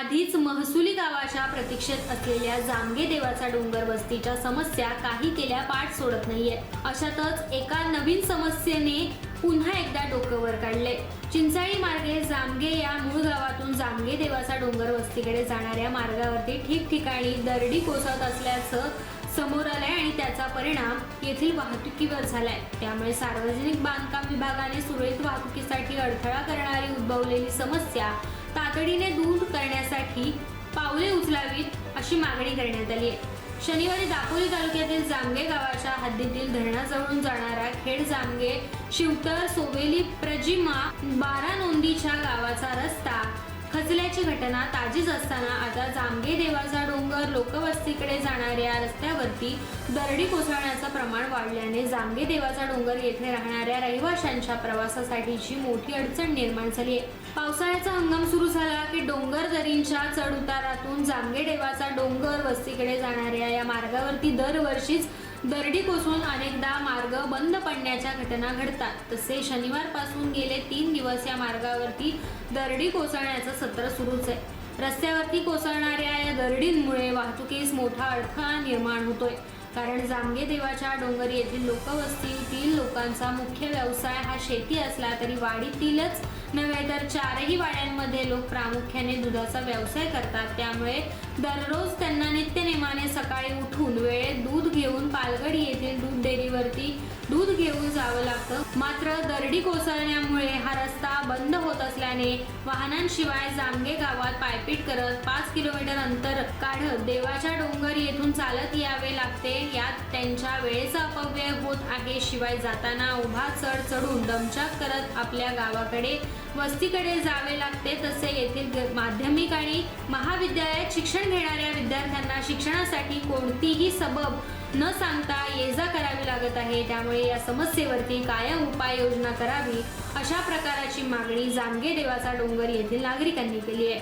आधीच महसुली गावाच्या प्रतीक्षेत असलेल्या जामगे देवाचा डोंगर वस्तीच्या समस्या काही केल्या पाठ सोडत नाहीये. अशातच एका नवीन समस्येने पुन्हा एकदा डोकं वर काढले चिंचाळी मार्गे जामगे या मूळ गावातून जामगे देवाचा डोंगर वस्तीकडे जाणाऱ्या मार्गावरती ठिकठिकाणी दरडी कोसळत असल्याचं समोर आलंय आणि त्याचा परिणाम येथील वाहतुकीवर झालाय. त्यामुळे सार्वजनिक बांधकाम विभागाने सुरळीत वाहतुकीसाठी अडथळा करणारी उद्भवलेली समस्या तातडीने दूर करण्यासाठी पावले उचलावीत अशी मागणी करण्यात आली आहे. शनिवारी दापोली तालुक्यातील जामगे गावाच्या हद्दीतील धरणाजवळून जाणारा खेड जामगे शिवतर सोवेली प्रजिमा बारा नोंदीच्या गावाचा रस्ता खचल्याची घटना ताजीच असताना आता जामगे देवाचा डोंगर लोकवस्तीकडे जाणाऱ्या रस्त्यावरती दरडी कोसळण्याचं प्रमाण वाढल्याने जामगे देवाचा डोंगर येथे राहणाऱ्या रहिवाशांच्या प्रवासासाठीची मोठी अडचण निर्माण झाली आहे. पावसाळ्याचा हंगाम सुरू झाला की डोंगर दरींच्या चढ उतारातून जामगे देवाचा डोंगर वस्तीकडे जाणाऱ्या या मार्गावरती दरवर्षीच दरडी कोसळून अनेकदा मार्ग बंद पडण्याच्या घटना घडतात. तसे शनिवारपासून गेले तीन दिवस या मार्गावरती दरडी कोसळण्याचं सत्र सुरूच आहे. रस्त्यावरती कोसळणाऱ्या या दरडींमुळे वाहतुकीस मोठा अडथळा निर्माण होतोय. कारण जामगे देवाच्या डोंगर येथील लोकवस्तीतील लोकांचा मुख्य व्यवसाय हा शेती असला तरी वाडीतीलच नव्हे तर चारही वाड्यांमध्ये लोक प्रामुख्याने दुधाचा व्यवसाय करतात. त्यामुळे दररोज त्यांना नित्यनेमाने सकाळी उठून पालगड येथील दूध डेअरीवरती दूध घेऊन जावं लागतं. मात्र दरडी कोसळण्यामुळे हा रस्ता बंद होत असल्याने वाहनांशिवाय जामगे गावात पायपीट करत पाच किलोमीटर अंतर काढत देवाच्या डोंगर येथून चालत यावे लागते. यात त्यांच्या वेळेचा अपव्यय होत आहे. शिवाय जाताना उभा चढ चढून दमचाक करत आपल्या गावाकडे वस्तीकडे जावे लागते. तसे येथील माध्यमिक आणि महाविद्यालयात शिक्षण घेणाऱ्या विद्यार्थ्यांना शिक्षणासाठी कोणतीही सबब न सांगता ये जा करावी लागत आहे त्यामुळे या समस्येवरती कायम उपाययोजना करावी अशा प्रकाराची मागणी जामगे देवाचा डोंगर येथील नागरिकांनी केली आहे.